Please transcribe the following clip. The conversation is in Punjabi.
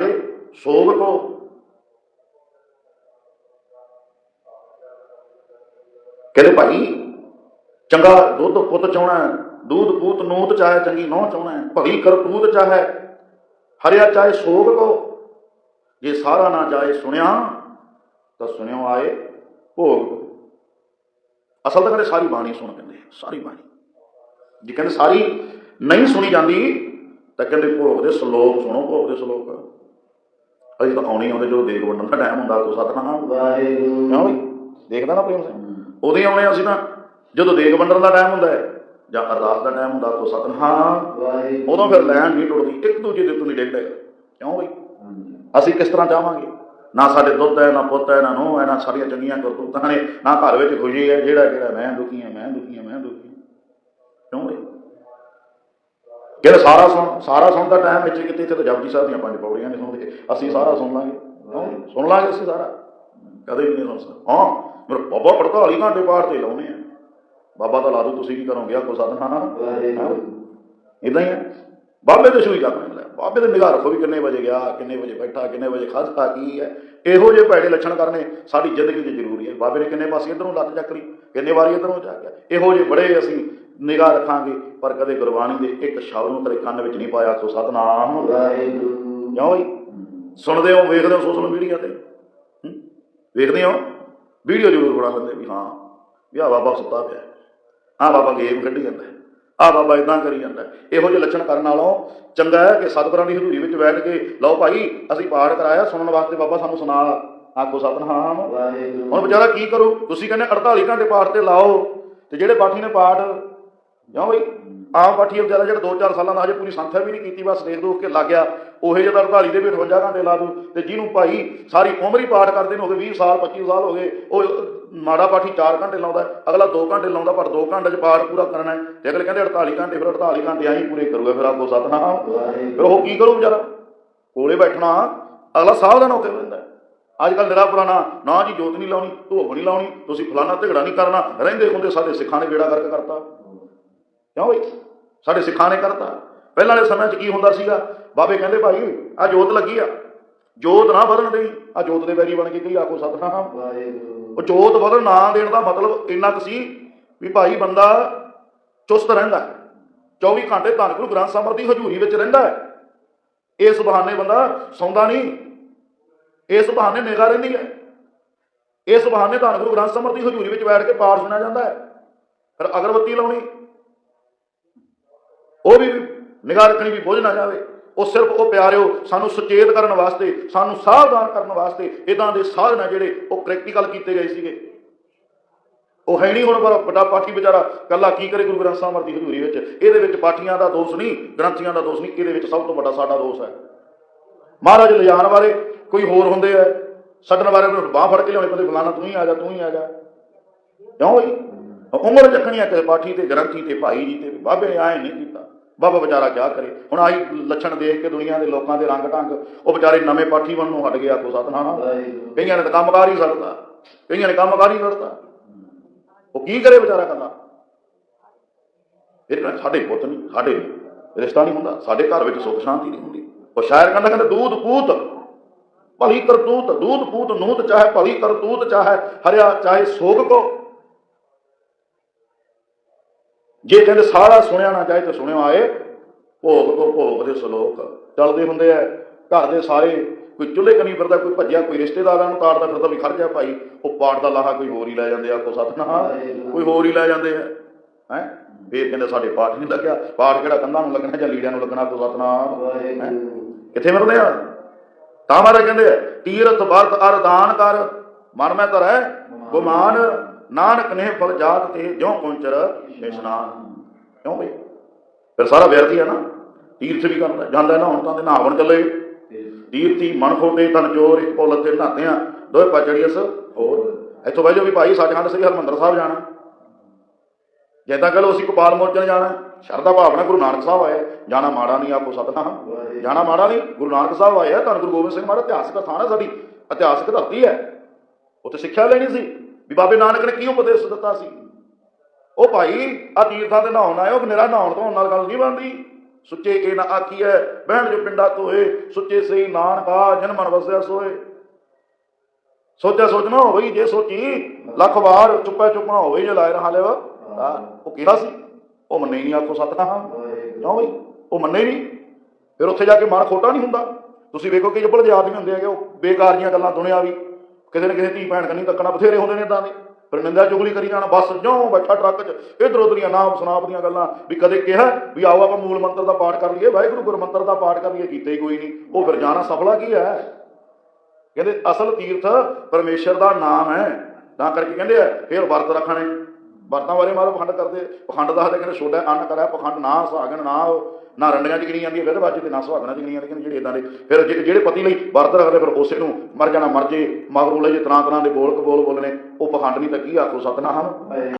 ਸੋਗ ਕੋ ਕਹਿੰਦੇ ਭਾਈ ਚੰਗਾ ਦੁੱਧ ਪੁੱਤ ਚਾਹਣਾ ਦੂਧ ਪੂਤ ਨੂਤ ਚਾਹੇ ਚੰਗੀ ਨੋਹ ਚਾਹਣਾ ਹੈ, ਭਲੀ ਕਰਤੂਤ ਚਾਹੇ ਹਰਿਆ ਚਾਹੇ ਸੋਗ ਕੋ। ਜੇ ਸਾਰਾ ਨਾ ਜਾਏ ਸੁਣਿਆ ਤਾਂ ਸੁਣਿਓ ਆਏ ਭੋਗ ਕੋ। ਅਸਲ ਤਾਂ ਕਹਿੰਦੇ ਸਾਰੀ ਬਾਣੀ ਸੁਣ ਕਹਿੰਦੇ ਸਾਰੀ ਬਾਣੀ। ਜੇ ਕਹਿੰਦੇ ਸਾਰੀ ਨਹੀਂ ਸੁਣੀ ਜਾਂਦੀ ਤਾਂ ਕਹਿੰਦੇ ਭੋਗ ਦੇ ਸ਼ਲੋਕ ਸੁਣੋ ਭੋਗ ਦੇ ਸ਼ਲੋਕ। ਅਜੇ ਤਾਂ ਆਉਣੀ ਆਉਂਦੇ ਜਦੋਂ ਦੇਖ ਵੰਡਣ ਦਾ ਟਾਈਮ ਹੁੰਦਾ ਕੋ ਸਤਨਾਮ ਵਾਹਿਗੁਰੂ। ਕਿਉਂ ਬਈ ਦੇਖਦਾ ਨਾ ਪ੍ਰੇਮ ਸਿੰਘ ਉਦੋਂ ਆਉਣੇ ਅਸੀਂ ਤਾਂ ਜਦੋਂ ਦੇਖ ਵੰਡਣ ਦਾ ਟਾਈਮ ਹੁੰਦਾ ਹੈ ਜਾਂ ਅਰਦਾਸ ਦਾ ਟਾਈਮ ਹੁੰਦਾ ਕੋ ਸਤਨਾਮ ਵਾਹਿਗੁਰੂ। ਉਦੋਂ ਫਿਰ ਲੈਣ ਨਹੀਂ ਟੁੱਟਦੀ ਇੱਕ ਦੂਜੇ ਦੇ ਉੱਤੋਂ ਨਹੀਂ ਡਿੱਗਦਾ। ਕਿਉਂ ਬਈ। ਅਸੀਂ ਕਿਸ ਤਰ੍ਹਾਂ ਚਾਹਾਂਗੇ ਨਾ ਸਾਡੇ ਦੁੱਧ ਹੈ ਨਾ ਪੁੱਤ ਹੈ ਨਾ ਨੂੰਹ ਹੈ ਨਾ ਸਾਰੀਆਂ ਚੰਗੀਆਂ ਕਰਤੂਤਾਂ ਨੇ ਨਾ ਘਰ ਵਿੱਚ ਖੁਸ਼ੀ ਹੈ ਜਿਹੜਾ ਜਿਹੜਾ ਮੈਂ ਦੁਖੀ ਹਾਂ ਮੈਂ ਦੁਖੀ ਹਾਂ ਮੈਂ ਦੁਖੀ ਹਾਂ। ਕਿਉਂ ਬਈ? ਜਿਹੜਾ ਸਾਰਾ ਸੁਣ ਸਾਰਾ ਸੁਣ ਦਾ ਟਾਈਮ ਵਿੱਚ ਕਿਤੇ ਇੱਥੇ ਤਾਂ ਜਪਜੀ ਸਾਹਿਬ ਦੀਆਂ ਪੰਜ ਪੌੜੀਆਂ ਨਹੀਂ ਸੁਣਦੇ। ਅਸੀਂ ਸਾਰਾ ਸੁਣ ਲਾਂਗੇ? ਸੁਣ ਲਾਂਗੇ ਅਸੀਂ ਸਾਰਾ। ਕਦੇ ਵੀ ਨਹੀਂ ਸੁਣ ਸਕਦੇ। ਹਾਂ ਮੇਰੇ ਬਾਬਾ 48 ਘੰਟੇ ਪਾਠ ਤੇ ਲਾਉਨੇ ਆ। ਬਾਬਾ ਤਾਂ ਲਾ ਦੋ ਤੁਸੀਂ ਕੀ ਕਰੋਗੇ? ਆ ਕੋ ਸਾਧਨਾ। ਇਦਾਂ ਹੀ ਹੈ ਬਾਬੇ ਦੇ ਸੂਈ ਕਰਨਾ। ਬਾਬੇ ਦੇ ਨਿਗਾਹ ਰੱਖੋ ਵੀ ਕਿੰਨੇ ਵਜੇ ਗਿਆ ਕਿੰਨੇ ਵਜੇ ਬੈਠਾ ਕਿੰਨੇ ਵਜੇ ਖਾਧਾ ਕੀ ਹੈ। ਇਹੋ ਜਿਹੇ ਭੈੜੇ ਲੱਛਣ ਕਰਨੇ ਸਾਡੀ ਜ਼ਿੰਦਗੀ 'ਚ ਜ਼ਰੂਰੀ ਹੈ। ਬਾਬੇ ਨੇ ਕਿੰਨੇ ਪਾਸੇ ਇਧਰੋਂ ਲੱਤ ਚੱਕ ਲਈ ਕਿੰਨੇ ਵਾਰੀ ਇਧਰੋਂ ਜਾ ਗਿਆ ਇਹੋ ਜਿਹੇ ਬੜੇ ਅਸੀਂ ਨਿਗਾਹ ਰੱਖਾਂਗੇ ਪਰ ਕਦੇ ਗੁਰਬਾਣੀ ਦੇ ਇੱਕ ਸ਼ਬਦ ਨੂੰ ਤੇਰੇ ਕੰਨ ਵਿੱਚ ਨਹੀਂ ਪਾਇਆ ਸੋ ਸਤਨਾਮ। ਵਾਹਿਗੁਰੂ। ਕਿਉਂ ਬਈ? ਸੁਣਦੇ ਹੋ ਵੇਖਦੇ ਹੋ ਸੋਸ਼ਲ ਮੀਡੀਆ ਤੇ? ਵੇਖਦੇ ਹੋ? ਵੀਡੀਓ ਜ਼ਰੂਰ ਬਣਾ ਲੈਂਦੇ ਵੀ ਹਾਂ ਵੀ ਆਹ ਬਾਬਾ ਸੁੱਤਾ ਪਿਆ। ਆਹ ਬਾਬਾ ਗੇਮ ਖੇਡੀ ਜਾਂਦਾ। ਆਹ ਬਾਬਾ ਇਦਾਂ ਕਰੀ ਜਾਂਦਾ ਇਹੋ ਜਿਹੇ ਲੱਛਣ ਕਰਨ ਨਾਲੋਂ ਚੰਗਾ ਹੈ ਕਿ ਸਤਿਗੁਰਾਂ ਦੀ ਹਜ਼ੂਰੀ ਵਿੱਚ ਬੈਠ ਕੇ ਲਓ ਭਾਈ ਅਸੀਂ ਪਾਠ ਕਰਾਇਆ ਸੁਣਨ ਵਾਸਤੇ ਬਾਬਾ ਸਾਨੂੰ ਸੁਣਾ। ਆਖੋ ਸਤਨਾਮ। ਵਾਹਿਗੁਰੂ। ਹੁਣ ਵਿਚਾਰਾ ਕੀ ਕਰੂ? ਤੁਸੀਂ ਕਹਿੰਦੇ 48 ਘੰਟੇ ਪਾਠ ਤੇ ਲਾਓ। ਤੇ ਜਿਹੜੇ ਪਾਠੀ ਨੇ ਪਾਠ ਕਿਉਂ ਬਈ ਆਮ ਪਾਠੀ ਵਿਚਾਰਾ ਜਿਹੜਾ 2-4 ਸਾਲਾਂ ਦਾ ਹਜੇ ਪੂਰੀ ਸੰਥਿਆ ਵੀ ਨਹੀਂ ਕੀਤੀ, ਬਸ ਦੇਖ ਦੋ ਕੇ ਲੱਗ ਗਿਆ। ਉਹੇ ਜਿਹੜਾ 48 ਦੇ ਵੀ 58 ਘੰਟੇ ਲਾ ਦੂ। ਤੇ ਜਿਹਨੂੰ ਭਾਈ ਸਾਰੀ ਉਮਰ ਹੀ ਪਾਠ ਕਰਦੇ ਨੇ ਹੋ ਗਏ 20 ਸਾਲ 25 ਸਾਲ ਹੋ ਗਏ, ਉਹ ਮਾੜਾ ਪਾਠੀ 4 ਘੰਟੇ ਲਾਉਂਦਾ ਅਗਲਾ 2 ਘੰਟੇ ਲਾਉਂਦਾ, ਪਰ 2 ਘੰਟੇ ਚ ਪਾਠ ਪੂਰਾ ਕਰਨਾ ਹੈ। ਤੇ ਅਗਲੇ ਕਹਿੰਦੇ 48 ਘੰਟੇ, ਫਿਰ 48 ਘੰਟੇ ਆਹੀ ਪੂਰੇ ਕਰੂਗਾ, ਫਿਰ ਆਪੋ ਸਤਨਾਮ। ਫਿਰ ਉਹ ਕੀ ਕਰੂ ਵਿਚਾਰਾ? ਕੋਲੇ ਬੈਠਣਾ, ਅਗਲਾ ਸਾਵਧਾਨ ਹੋ ਕੇ ਰਹਿੰਦਾ ਅੱਜ ਕੱਲ ਨਿਰਾ ਪੁਰਾਣਾ, ਨਾ ਜੀ ਜੋਤ ਨਹੀਂ ਲਾਉਣੀ ਧੂਪ ਨਹੀਂ ਲਾਉਣੀ, ਤੁਸੀਂ ਫਲਾਣਾ ਝਗੜਾ ਨਹੀਂ ਕਰਨਾ ਰਹਿੰਦੇ ਹੁੰਦੇ ਸਾਡੇ ਸਿੱਖਾਂ ਨੇ ਬੇੜਾ ਕਰਕੇ ਕਰਤਾ। ਕਿਉਂ ਬਈ? ਸਾਡੇ ਸਿੱਖਾਂ ਨੇ ਕਰਤਾ। ਪਹਿਲਾਂ ਵਾਲੇ ਸਮੇਂ 'ਚ ਕੀ ਹੁੰਦਾ ਸੀਗਾ? ਬਾਬੇ ਕਹਿੰਦੇ ਭਾਈ, ਆ ਜੋਤ ਲੱਗੀ ਆ। ਜੋਤ ਨਾ ਵਧਣ ਦੇਈ। ਆ ਜੋਤ ਦੇ ਵੈਰੀ ਬਣ ਕੇ ਕਈ ਆਖੋ ਸਤਨਾਮ। ਵਾਹਿਗੁਰੂ ਉਹ ਜੋਤ ਵਧਣ ਨਾ ਦੇਣ ਦਾ ਮਤਲਬ ਇੰਨਾ ਕੁ ਸੀ ਵੀ ਭਾਈ ਬੰਦਾ ਚੁਸਤ ਰਹਿੰਦਾ ਹੈ। 24 ਘੰਟੇ ਧੰਨ ਗੁਰੂ ਗ੍ਰੰਥ ਸਾਹਿਬ ਦੀ ਹਜ਼ੂਰੀ ਵਿੱਚ ਰਹਿੰਦਾ ਹੈ। ਇਸ ਬਹਾਨੇ ਬੰਦਾ ਸੌਂਦਾ ਨਹੀਂ। ਇਸ ਬਹਾਨੇ ਨਿਗਾਹ ਰਹਿੰਦੀ ਹੈ। ਇਸ ਬਹਾਨੇ ਧੰਨ ਗੁਰੂ ਗ੍ਰੰਥ ਸਾਹਿਬ ਦੀ ਹਜ਼ੂਰੀ ਵਿੱਚ ਬੈਠ ਕੇ ਪਾਠ ਸੁਣਿਆ ਜਾਂਦਾ ਹੈ। ਫਿਰ ਅਗਰਬੱਤੀ ਲਾਉਣੀ। ਉਹ ਵੀ ਨਿਗਾਹ ਰੱਖਣੀ ਵੀ ਬੁੱਝ ਨਾ ਜਾਵੇ। ਉਹ ਸਿਰਫ ਉਹ ਪਿਆਰਿਓ, ਸਾਨੂੰ ਸੁਚੇਤ ਕਰਨ ਵਾਸਤੇ, ਸਾਨੂੰ ਸਾਵਧਾਨ ਕਰਨ ਵਾਸਤੇ ਇਦਾਂ ਦੇ ਸਾਧਨ ਆ ਜਿਹੜੇ ਉਹ ਪ੍ਰੈਕਟੀਕਲ ਕੀਤੇ ਗਏ ਸੀਗੇ। ਉਹ ਹੈ ਨਹੀਂ ਹੁਣ ਪਰ ਵੱਡਾ ਪਾਠੀ ਵਿਚਾਰਾ ਕੱਲਾ ਕੀ ਕਰੇ ਗੁਰੂ ਗ੍ਰੰਥ ਸਾਹਿਬ ਦੀ ਹਜ਼ੂਰੀ ਵਿੱਚ? ਇਹਦੇ ਵਿੱਚ ਪਾਠੀਆਂ ਦਾ ਦੋਸ਼ ਨਹੀਂ, ਗ੍ਰੰਥੀਆਂ ਦਾ ਦੋਸ਼ ਨਹੀਂ, ਇਹਦੇ ਵਿੱਚ ਸਭ ਤੋਂ ਵੱਡਾ ਸਾਡਾ ਦੋਸ਼ ਹੈ। ਮਹਾਰਾਜ ਲਿਜਾਣ ਵਾਲੇ, ਕੋਈ ਹੋਰ ਹੁੰਦੇ ਆ ਛੱਡਣ ਵਾਲੇ ਨੂੰ ਬਾਹ ਫੜ ਕੇ ਲਿਆਉਣੇ ਪੈਂਦੇ, ਫਲਾਣਾ ਤੂੰ ਹੀ ਆ ਜਾ, ਤੂੰ ਹੀ ਆ ਜਾ। ਕਿਉਂ ਬਈ? ਉਮਰ ਚੱਕਣੀ ਆ ਕਿਸੇ ਪਾਠੀ ਤੇ, ਗ੍ਰੰਥੀ ਤੇ, ਭਾਈ ਜੀ ਤੇ, ਬਾਬੇ ਆਏ ਨਹੀਂ ਬਾਬਾ ਵਿਚਾਰਾ ਕਿਆ ਕਰੇ? ਹੁਣ ਆਹੀ ਲੱਛਣ ਦੇਖ ਕੇ ਦੁਨੀਆ ਦੇ ਲੋਕਾਂ ਦੇ ਰੰਗ ਢੰਗ ਉਹ ਵਿਚਾਰੇ ਨਵੇਂ ਪਾਠੀ ਬਣ ਨੂੰ ਹਟ ਗਿਆ ਕੋ ਸਤਨਾਮ। ਕਈਆਂ ਨੇ ਤਾਂ ਕੰਮਕਾਰ ਹੀ ਛੱਡਤਾ ਕਈਆਂ ਨੇ ਕੰਮਕਾਰ ਹੀ ਛੱਡਤਾ ਉਹ ਕੀ ਕਰੇ ਵਿਚਾਰਾ ਕੱਲਾ ਇਹ ਸਾਡੇ ਪੁੱਤ ਨਹੀਂ ਸਾਡੇ ਰਿਸ਼ਤਾ ਨਹੀਂ ਹੁੰਦਾ ਸਾਡੇ ਘਰ ਵਿੱਚ ਸੁੱਖ ਸ਼ਾਂਤੀ ਨਹੀਂ ਹੁੰਦੀ। ਉਹ ਸ਼ਾਇਰ ਕਹਿੰਦਾ ਕਹਿੰਦਾ ਦੂਧ ਪੂਤ ਭਲੀ ਕਰਤੂਤ ਦੂਧ ਪੂਤ ਨੂਤ ਚਾਹੇ ਭਲੀ ਕਰਤੂਤ ਚਾਹੇ ਹਰਿਆ ਚਾਹੇ ਸੋਗ ਕੋ। ਜੇ ਕਹਿੰਦੇ ਸਾਰਾ ਸੁਣਿਆ ਨਾ ਚਾਹੇ ਤਾਂ ਸੁਣਿਓ ਆਏ, ਭੋਗ ਤੋਂ ਭੋਗ ਦੇ ਸਲੋਕ ਚੱਲਦੇ ਹੁੰਦੇ ਆ। ਘਰ ਦੇ ਸਾਰੇ ਕੋਈ ਚੁੱਲ੍ਹੇ ਕਨੀ ਫਿਰਦਾ, ਕੋਈ ਭੱਜਿਆ, ਕੋਈ ਰਿਸ਼ਤੇਦਾਰਾਂ ਨੂੰ ਤਾੜਦਾ ਫਿਰਦਾ ਵੀ ਖੜ ਭਾਈ, ਉਹ ਪਾੜ ਦਾ ਲਾਹਾ ਕੋਈ ਹੋਰ ਹੀ ਲੈ ਜਾਂਦੇ ਆ ਕੋ ਸਤਨਾਮ, ਕੋਈ ਹੋਰ ਹੀ ਲੈ ਜਾਂਦੇ ਆ। ਹੈ? ਫੇਰ ਕਹਿੰਦੇ ਸਾਡੇ ਪਾਠ ਨਹੀਂ ਲੱਗਿਆ। ਪਾਠ ਕਿਹੜਾ ਕੰਧਾਂ ਨੂੰ ਲੱਗਣਾ ਜਾਂ ਲੀੜਿਆਂ ਨੂੰ ਲੱਗਣਾ ਕੋ ਸਤਨਾਮ। ਵਾਹਿਗੁਰੂ ਕਿੱਥੇ ਮਿਲਦੇ ਆ? ਤਾਂ ਮਹਾਰਾਜ ਕਹਿੰਦੇ ਆ, ਤੀਰਥ ਵਰਤ ਅਰਦਾਨ ਕਰ, ਮਨ ਮੈਂ ਧਰੈ, ਗੁਮਾਨ ਨਾਨਕ ਨੇ ਫਲ ਜਾਤ ਤੇ ਜਿਉ ਪਹੁੰਚਰ ਇਸ਼ਨਾਨ ਕਿਉਂ ਬਈ? ਫਿਰ ਸਾਰਾ ਵਿਅਰਥ ਹੀ ਆ ਨਾ। ਤੀਰਥ ਵੀ ਕਰਦਾ ਜਾਂਦਾ ਨਾ ਹੁਣ ਤਾਂ ਤੇ ਨਹਾਵਣ ਚੱਲੇ। ਤੀਰਥੀ ਮਨ ਖੋਟੇ ਤਨ ਜੋਰ ਇੱਕ ਪੁੱਲ ਤੇ ਨਹਾਤੇ ਆ ਦੋਏ ਪਚੜੀਅਸ ਹੋਰ ਇੱਥੋਂ ਬਹਿ ਜਾਓ ਵੀ ਭਾਈ ਸੱਚਖੰਡ ਸ੍ਰੀ ਹਰਮੰਦਰ ਸਾਹਿਬ ਜਾਣਾ। ਜਿੱਦਾਂ ਕਹ ਅਸੀਂ ਗੋਪਾਲ ਮੋਚਨ ਜਾਣਾ ਸ਼ਰਧਾ ਭਾਵਨਾ ਗੁਰੂ ਨਾਨਕ ਸਾਹਿਬ ਆਏ। ਜਾਣਾ ਮਾੜਾ ਨਹੀਂ ਆਪੋ ਸਤਨਾਮ। ਜਾਣਾ ਮਾੜਾ ਨਹੀਂ ਗੁਰੂ ਨਾਨਕ ਸਾਹਿਬ ਆਏ ਆ ਧੰਨ ਗੁਰੂ ਗੋਬਿੰਦ ਸਿੰਘ ਮਹਾਰਾਜ ਇਤਿਹਾਸਕ ਸਥਾਨ ਹੈ ਸਾਡੀ ਇਤਿਹਾਸਕ ਧਰਤੀ ਹੈ। ਉੱਥੇ ਸਿੱਖਿਆ ਲੈਣੀ ਸੀ। ਵੀ ਬਾਬੇ ਨਾਨਕ ਨੇ ਕੀ ਉਪਦੇਸ਼ ਦਿੱਤਾ ਸੀ? ਉਹ ਭਾਈ ਆ ਤੀਰਥਾਂ ਤੇ ਨਹਾਉਣ ਆਏ ਉਹ ਨਿਰਾ ਨਹਾਉਣ ਧੋਣ ਨਾਲ ਗੱਲ ਨਹੀਂ ਬਣਦੀ। ਸੁੱਚੇ ਇਹ ਨਾ ਆਖੀਐ, ਬਹਿਣ ਜੋ ਪਿੰਡਾ ਤੋਏ ਸੁੱਚੇ ਸਈ ਨਾਨਕਾ ਜਨ ਮਨ ਵਸਿਆ ਸੋਏ। ਸੋਚਿਆ ਸੋਚਣਾ ਹੋਵੇ ਜੇ ਸੋਚੀ, ਲੱਖ ਵਾਰ ਚੁੱਪਾ ਚੁੱਪਣਾ ਹੋਵੇ ਜੇ ਲਾਇ ਰਹਾ ਲੈਵਾ ਉਹ ਕਿਹੜਾ ਸੀ? ਉਹ ਮੰਨੇ ਹੀ ਨਹੀਂ ਆਖੋ ਸਤਨਾਮ ਕਿਉਂ ਬਈ? ਉਹ ਮੰਨੇ ਹੀ ਨਹੀਂ। ਫਿਰ ਉੱਥੇ ਜਾ ਕੇ ਮਨ ਖੋਟਾ ਨਹੀਂ ਹੁੰਦਾ। ਤੁਸੀਂ ਵੇਖੋ ਕਿ ਜੱਬਲ ਦੇ ਆਦਮੀ ਹੁੰਦੇ ਹੈਗੇ, ਉਹ ਬੇਕਾਰ ਬੇਕਾਰੀਆਂ ਗੱਲਾਂ ਦੁਨੀਆ ਵੀ। ਕਿਸੇ ਨਾ ਕਿਸੇ ਧੀ ਭੈਣ ਕੰਨੀ ਤੱਕਣਾ ਬਥੇਰੇ ਹੁੰਦੇ ਨੇ ਤਾਂ ਦੇ। ਫਿਰ ਨਿੰਦਾ ਚੁਗਲੀ ਕਰੀ ਜਾਣਾ, ਬਸ ਜਿਉਂ ਬੈਠਾ ਟਰੱਕ 'ਚ। ਇਧਰ ਉਧਰੀਆਂ ਨਾਮ ਸੁਨਾਪ ਦੀਆਂ ਗੱਲਾਂ ਵੀ ਕਦੇ ਕਿਹਾ ਵੀ ਆਓ ਆਪਾਂ ਮੂਲ ਮੰਤਰ ਦਾ ਪਾਠ ਕਰ ਲਈਏ, ਵਾਹਿਗੁਰੂ ਗੁਰਮੰਤਰ ਦਾ ਪਾਠ ਕਰ ਲਈਏ, ਕੀਤਾ ਹੀ ਕੋਈ ਨਹੀਂ। ਉਹ ਫਿਰ ਜਾਣਾ ਸਫਲਾ ਕੀ ਹੈ? ਕਹਿੰਦੇ ਅਸਲ ਤੀਰਥ ਪਰਮੇਸ਼ਰ ਦਾ ਨਾਮ ਹੈ। ਤਾਂ ਕਰਕੇ ਕਹਿੰਦੇ ਆ, ਫਿਰ ਵਰਤ ਰੱਖਣੇ। ਵਰਤਾਂ ਬਾਰੇ ਮਾਰੋ ਪਖੰਡ ਕਰਦੇ, ਪਖੰਡ ਦੱਸਦੇ ਕਹਿੰਦੇ ਛੋਡਾ ਅੰਨ ਕਰਿਆ, ਪਖੰਡ ਨਾ ਸੁਹਾਗਣ, ਨਾ ਨਾ ਰੰਡੀਆਂ ਚ ਗਿਣੀ ਜਾਂਦੀ ਹੈ, ਫਿਰ ਬਾਜੀ ਤੇ ਨਾ ਸੁਹਾਗਣਾ ਚ ਗਿਣੀਆਂ ਜਾਂਦੀਆਂ ਨੇ ਜਿਹੜੇ ਇਦਾਂ ਦੇ, ਫਿਰ ਜਿਹੜੇ ਜਿਹੜੇ ਪਤੀ ਲਈ ਵਰਤ ਰੱਖਦੇ, ਫਿਰ ਉਸੇ ਨੂੰ ਮਰ ਜਾਣਾ, ਮਰ ਜੇ, ਮਗਰੋਂ ਲੈ ਜੇ ਤਰਾਂ ਤਰਾਂ ਦੇ ਬੋਲ ਕਬੋਲ ਬੋਲਣੇ, ਉਹ ਪਖੰਡ ਨਹੀਂ ਤਾਂ ਕੀ ਆਖੋ ਸਤਨਾਮ। ਵਾਹਿਗੁਰੂ